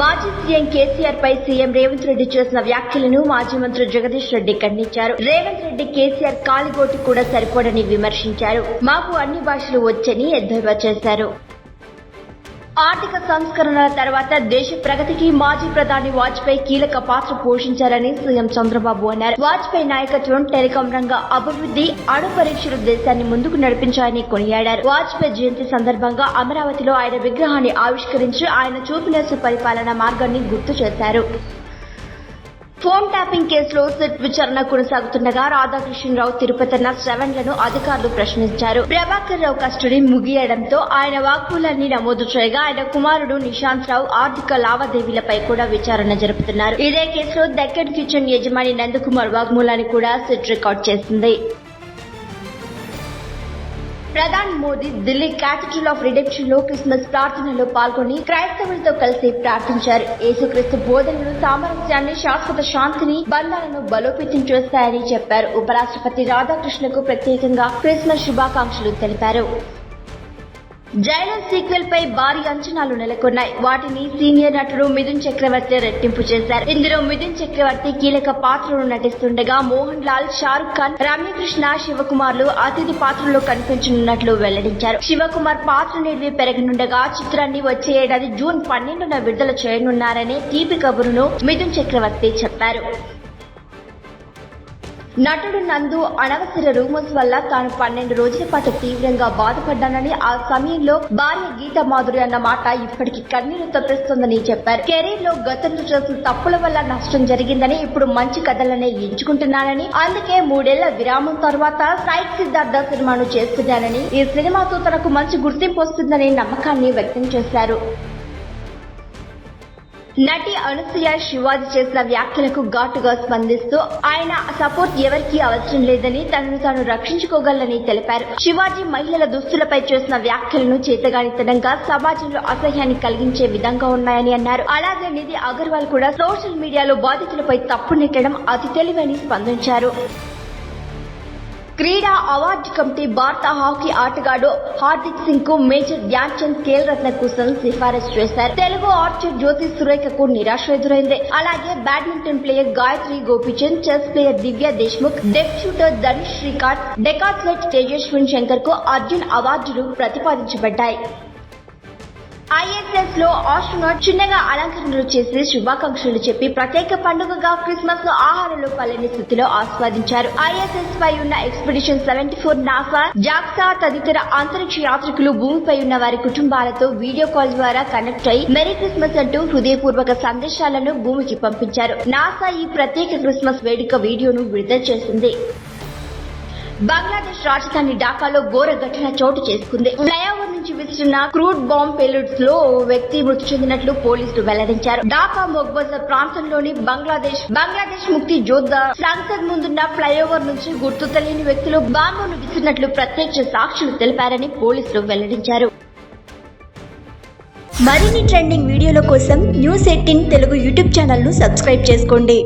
మాజీ సీఎం కేసీఆర్ పై సీఎం రేవంత్ రెడ్డి చేసిన వ్యాఖ్యలను మాజీ మంత్రి జగదీష్ రెడ్డి ఖండించారు. రేవంత్ రెడ్డి కేసీఆర్ కాలిగోటి కూడా సరిపోడని విమర్శించారు. మాకు అన్ని భాషలు వచ్చని ఎద్దేవా చేశారు. ఆర్థిక సంస్కరణల తర్వాత దేశ ప్రగతికి మాజీ ప్రధాని వాజ్పేయి కీలక పాత్ర పోషించారని సీఎం చంద్రబాబు అన్నారు. వాజ్పేయి నాయకత్వం టెలికాం రంగ అభివృద్ధి అణు పరీక్షలు దేశాన్ని ముందుకు నడిపించాయని కొనియాడారు. వాజ్పేయి జయంతి సందర్భంగా అమరావతిలో ఆయన విగ్రహాన్ని ఆవిష్కరించి ఆయన చూపిన పరిపాలన మార్గాన్ని గుర్తు చేశారు. ఫోన్ ట్యాపింగ్ కేసులో సిట్ విచారణ కొనసాగుతుండగా రాధాకృష్ణరావు తిరుపతన్న శ్రవణ్లను అధికారులు ప్రశ్నించారు. ప్రభాకర్ రావు కస్టడీ ముగియడంతో ఆయన వాక్కులన్నీ నమోదు చేయగా ఆయన కుమారుడు నిశాంత్ రావు ఆర్థిక లావాదేవీలపై కూడా విచారణ జరుపుతున్నారు. ఇదే కేసులో దక్కన్ కిచెన్ యజమాని నందకుమార్ వాగ్మూలాన్ని కూడా సిట్ రికార్డ్ చేసింది. ప్రధాని మోదీ ఢిల్లీ క్యాపిటల్ ఆఫ్ రిడెప్షన్లో క్రిస్మస్ ప్రార్థనలో పాల్గొని క్రైస్తవులతో కలిసి ప్రార్థించారు. యేసుక్రీస్తు బోధనలు సామరస్యాన్ని శాశ్వత శాంతిని బంధాలను బలోపేతం చేస్తాయని చెప్పారు. ఉపరాష్ట్రపతి రాధాకృష్ణకు ప్రత్యేకంగా క్రిస్మస్ శుభాకాంక్షలు తెలిపారు. జైలర్ సీక్వెల్ పై భారీ అంచనాలు నెలకొన్నాయి. వాటిని సీనియర్ నటుడు మిథున్ చక్రవర్తి రెట్టింపు చేశారు. ఇందులో మిథున్ చక్రవర్తి కీలక పాత్రలో నటిస్తుండగా మోహన్ లాల్ షారుఖ్ ఖాన్ రమ్యకృష్ణ శివకుమార్లు అతిథి పాత్రలో కనిపించనున్నట్లు వెల్లడించారు. శివకుమార్ పాత్ర నిడివి పెరగనుండగా చిత్రాన్ని వచ్చే ఏడాది జూన్ పన్నెండున విడుదల చేయనున్నారనే తీపి కబురును మిథున్ చక్రవర్తి చెప్పారు. నటుడు నందు అనవసర రూమర్స్ వల్ల తాను పన్నెండు రోజుల పాటు తీవ్రంగా బాధపడ్డానని ఆ సమయంలో భార్య గీత మాధురి అన్న మాట ఇప్పటికీ కన్నీరు తప్పిస్తుందని చెప్పారు. కెరీర్లో గతంలో చేసిన తప్పుల వల్ల నష్టం జరిగిందని ఇప్పుడు మంచి కథలనే ఎంచుకుంటున్నానని అందుకే మూడేళ్ళ విరామం తర్వాత సైక్ సిద్ధార్థ సినిమాను చేస్తున్నానని ఈ సినిమాతో తనకు మంచి గుర్తింపు వస్తుందనే నమ్మకాన్ని వ్యక్తం చేశారు. నటి అనసూయ శివాజీ చేసిన వ్యాఖ్యలకు ఘాటుగా స్పందిస్తూ ఆయన సపోర్ట్ ఎవరికీ అవసరం లేదని తనను తాను రక్షించుకోగలని తెలిపారు. శివాజీ మహిళల దుస్తులపై చేసిన వ్యాఖ్యలను చేతగానితనంగా సమాజంలో అసహ్యాన్ని కలిగించే విధంగా ఉన్నాయని అన్నారు. అలాగే నిధి అగర్వాల్ కూడా సోషల్ మీడియాలో బాధితులపై తప్పు నెట్టడం అతి తెలివని స్పందించారు. క్రీడా అవార్డు కమిటీ భారత హాకీ ఆటగాడు హార్దిక్ సింగ్కు మేజర్ ధ్యాన్ చంద్ ఖేల్ రత్న కోసం సిఫారసు చేశారు. తెలుగు ఆర్చర్ జ్యోతి సురేఖకు నిరాశ ఎదురైంది. అలాగే badminton player Gayatri Gopichand chess player Divya Deshmukh deaf shooter Dhanush Srikanth decathlete Tejaswin శంకర్కు Arjun అవార్డులు ప్రతిపాదించబడ్డాయి. ఐఎస్ఎస్లో ఆస్ట్రోనాట్ చిన్నగా అలంకరణలు చేసి శుభాకాంక్షలు చెప్పి ప్రత్యేక పండుగగా క్రిస్మస్లో ఆహారంలో పలేని స్థితిలో ఆస్వాదించారు. ఐఎస్ఎస్ పై ఉన్న expedition seventy four NASA JAXA తదితర అంతరిక్ష యాత్రికులు భూమిపై ఉన్న వారి కుటుంబాలతో వీడియో కాల్ ద్వారా కనెక్ట్ అయి మెరీ క్రిస్మస్ అంటూ హృదయపూర్వక సందేశాలను భూమికి పంపించారు. నాసా ఈ ప్రత్యేక క్రిస్మస్ వేడుక వీడియోను విడుదల చేసింది. బంగ్లాదేశ్ రాజధాని ఢాకాలో ఘోర ఘటన చోటు చేసుకుంది. ఫ్లైఓవర్ విసిరిన క్రూడ్ బాంబ్ పేలుడ్స్లో వ్యక్తి మృతి చెందినట్లు పోలీసులు వెల్లడించారు. ఢాకా మొగ్బజర్ ప్రాంతంలోని బంగ్లాదేశ్ బంగ్లాదేశ్ ముక్తి జోద్దా సంసద్ ముందున్న ఫ్లైఓవర్ నుంచి గుర్తు తెలియని వ్యక్తులు బాంబును విసిరినట్లు ప్రత్యక్ష సాక్షులు తెలిపారని పోలీసులు వెల్లడించారు. మరిన్ని ట్రెండింగ్ వీడియోల కోసం న్యూస్ ఎయిటీన్ తెలుగు యూట్యూబ్ ఛానల్ను సబ్స్క్రైబ్ చేసుకోండి.